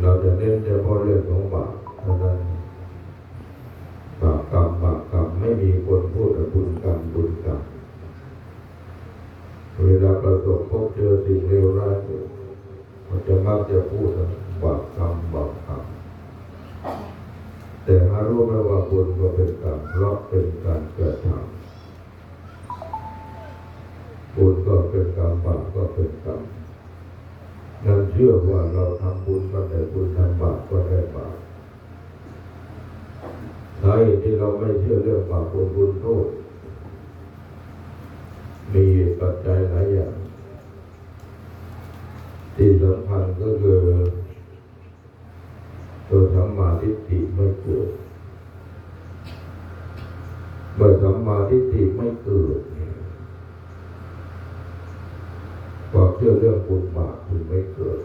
เราจะเน้นเฉพาะเรื่องของบาปเท่านั้นบาปกรรมบาปกรรมไม่มีคนพูดแต่บุญกรรมบุญกรรมเวลาประสบพบเจอสิ่งเลวร้ายมันจะมักจะพูดถึงบาปกรรมบาปกรรมแต่หารู้ไหมว่าบุญก็เป็นกรรมเพราะเป็น ก็เป็นกรรมบาปก็เป็นกรรมนั้นเชื่อว่าเราทำบุญก็ได้บุญทำบาปก็ได้บาปสาเหตุที่เราไม่เชื่อเรื่องบาปบุญบุญโทษ มีปัจจัยหลายอย่างที่สำคัญก็คือตัวสัมมาทิฏฐิไม่เกิดเมื่อสัมมาทิฏฐิไม่เกิดเนี่ยความเชื่อเรื่องบุญบาปถึงไม่เกิด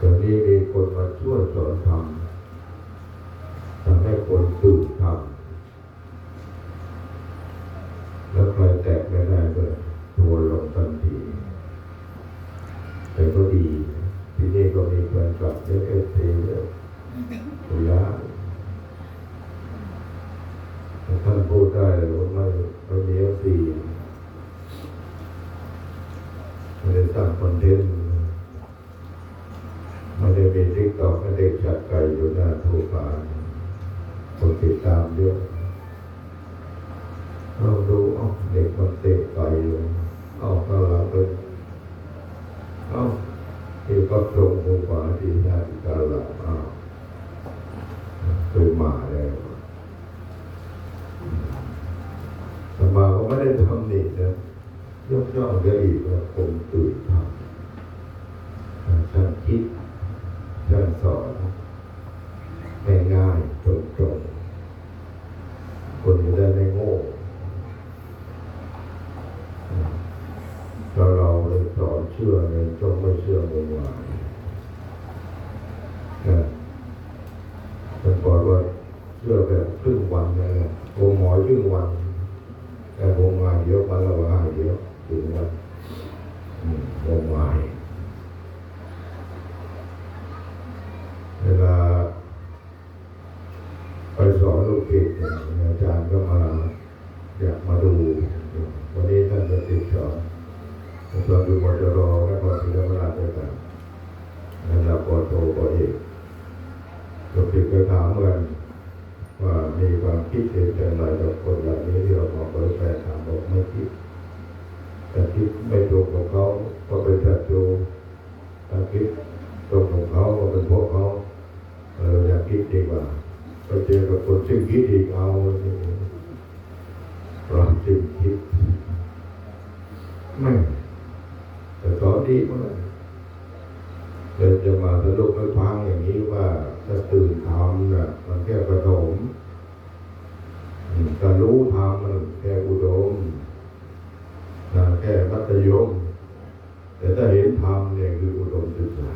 ตอนนี้มีคนมาช่วยสอนธรรมทำให้คนตื่นธรรมแล้วใครแตะไม่ได้ก็ทัวร์ลงทันทีแต่ก็ดี ที่นี่ก็มีแฟนคลับเยอะเอฟซีเยอะตุยาท่านพูดได้เลยว่าไม่ไม่มีเอฟซี ไม่ได้ สร้างคอนเทนต์ไม่ได้มีทิกตอกไม่ได้ชัดไก่อยู่หน้าทูปานคนติดตามเยอะเราดูเอาเด็กมันเตะไก่อยู่เอาข้างหลังเป็นเอ้าที่ก็ตรงหูขวาที่หน้าที่กาหลังเอ้าเป็นหมาแล้วสมาก็ไม่ได้ทำนี่นะ ยกย่องได้อีกว่าผมตื่นทำท่านคิดท่านสอนง่ายๆตรงๆคนจะได้ไม่โง่ถ้าเราเลยสอนเชื่อในจงไม่เชื่องมงายนะท่านบอกว่าเชื่อแบบครึ่งวันนะโอหมอครึ่งวันแต่วงงานเยอะมาแล้วว่าเยอะ ถึงว่าอืมวงงานเวลาไปสอนลูกศิษย์เนี่ยอาจารย์ก็มาอยากมาดูวันนี้ท่านจะติดสอนสอนดูมจรและพอศิลปราชด้วยกันระดับปโทปเอกลูกศิษย์ก็ถามกันว่ามีความคิดเห็นอย่างไรกับคนเหล่านี้ที่เรามาเผยแผ่ถามบอกไม่คิด แต่คิดไม่ตรงกับเขาก็เป็นศัตรูถ้าคิด ตรงกับเขาเป็นพวกเขาเอออย่าคิดดีกว่าไปเจอกับคนซึ่งคิดอีกเอาเราจึงคิดไม่แต่สอนดีมากเลยจะมาสรุปให้ฟังอย่างนี้ว่าถ้าตื่นทำน่ะมันแค่ประถมอืมแต่รู้ทำมันแค่อุดมแค่มัธยม แต่ถ้าเห็นธรรมเนี่ยคืออุดมศึกษา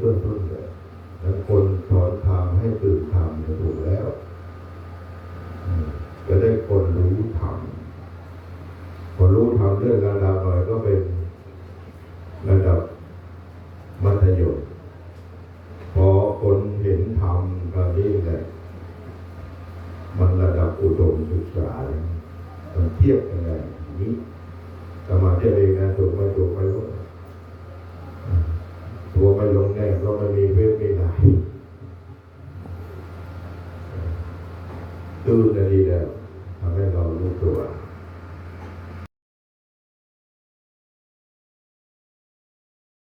เบื้องต้นเลยแล้วคนสอนธรรมให้ตื่นธรรมถูกแล้ว จะได้คนรู้ธรรมพอรู้ธรรมเรื่องระดับหน่อยก็เป็นระดับมัธยมพอคนเห็นธรรมตอนนี้แหละมันระดับอุดมศึกษามันเทียบกันได้นี้สมาธิเองนะถูกไม่ถูกไม่รู้ตัวไม่ลงแน่ก็ไม่มีเวทไม่ได้ ตื่นได้ดีแล้วทำให้เรารู้ตัว